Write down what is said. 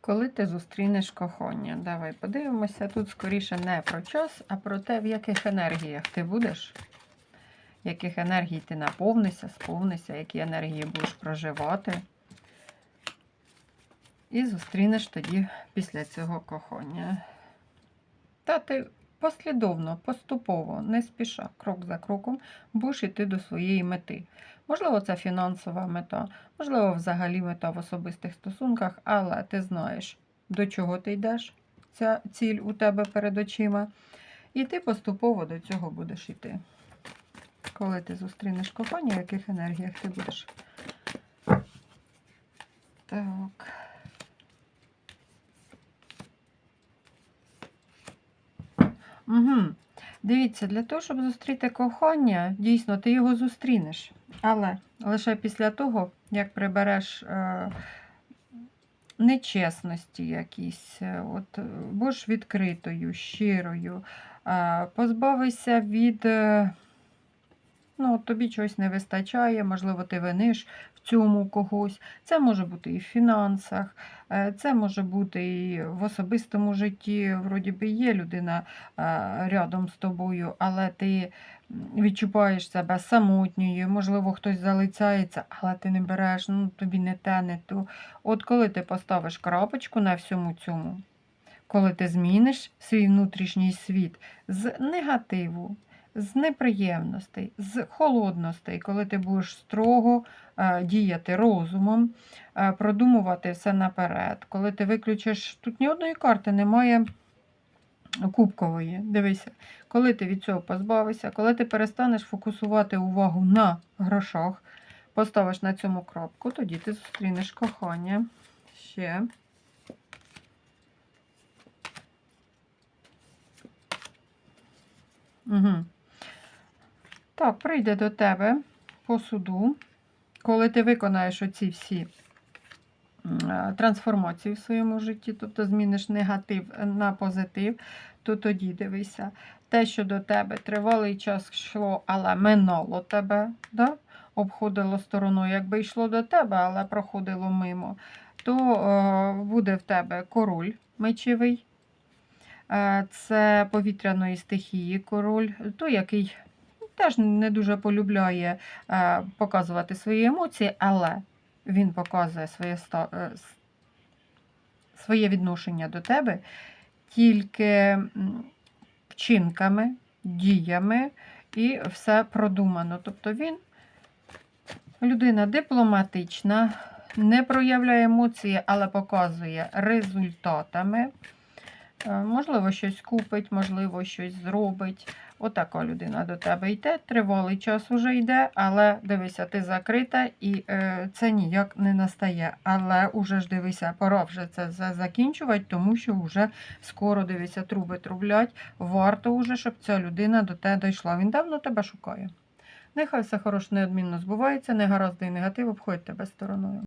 Коли ти зустрінеш кохання? Давай подивимося. Тут скоріше не про час, а про те, в яких енергіях ти будеш, яких енергій ти наповнишся, сповнишся, які енергії будеш проживати. І зустрінеш тоді після цього кохання. Та ти послідовно, поступово, не спіша, крок за кроком, будеш йти до своєї мети. Можливо, це фінансова мета, можливо, взагалі мета в особистих стосунках, але ти знаєш, до чого ти йдеш, ця ціль у тебе перед очима, і ти поступово до цього будеш йти. Коли ти зустрінеш кохання, в яких енергіях ти будеш. Так. Угу. Дивіться, для того, щоб зустріти кохання, дійсно, ти його зустрінеш. Але лише після того, як прибереш е, нечесності якісь, е, от, будеш відкритою, щирою, е, позбавися від. Е, ну, тобі чогось не вистачає, можливо, ти виниш в цьому когось. Це може бути і в фінансах, е, це може бути і в особистому житті. Вроді би є людина е, рядом з тобою, але ти відчуваєш себе самотньою, можливо, хтось залицяється, але ти не береш, ну тобі не те, не то. От коли ти поставиш крапочку на всьому цьому, коли ти зміниш свій внутрішній світ з негативу, з неприємностей, з холодностей, коли ти будеш строго е, діяти розумом, е, продумувати все наперед, коли ти виключиш, тут ні одної карти немає кубкової. Дивися, коли ти від цього позбавишся, коли ти перестанеш фокусувати увагу на грошах, поставиш на цьому крапку, тоді ти зустрінеш кохання. Ще. Угу. Так, прийде до тебе по суду, коли ти виконаєш оці всі е, трансформації в своєму житті, тобто зміниш негатив на позитив, то тоді дивися, те, що до тебе тривалий час йшло, але минало тебе, да? обходило стороною, якби йшло до тебе, але проходило мимо, то е, буде в тебе король мечевий. Е, Це повітряної стихії король, той, який теж не дуже полюбляє е, показувати свої емоції, але він показує своє, е, своє відношення до тебе тільки вчинками, діями і все продумано. Тобто він людина дипломатична, не проявляє емоції, але показує результатами. Е, Можливо, щось купить, можливо, щось зробить. Отака людина до тебе йде, тривалий час уже йде, але дивися, ти закрита і е, це ніяк не настає. Але уже ж дивися, пора вже це закінчувати, тому що вже скоро дивися, труби трублять. Варто вже, щоб ця людина до тебе дійшла. Він давно тебе шукає. Нехай все хороше неодмінно збувається, негаразди і негатив обходять тебе стороною.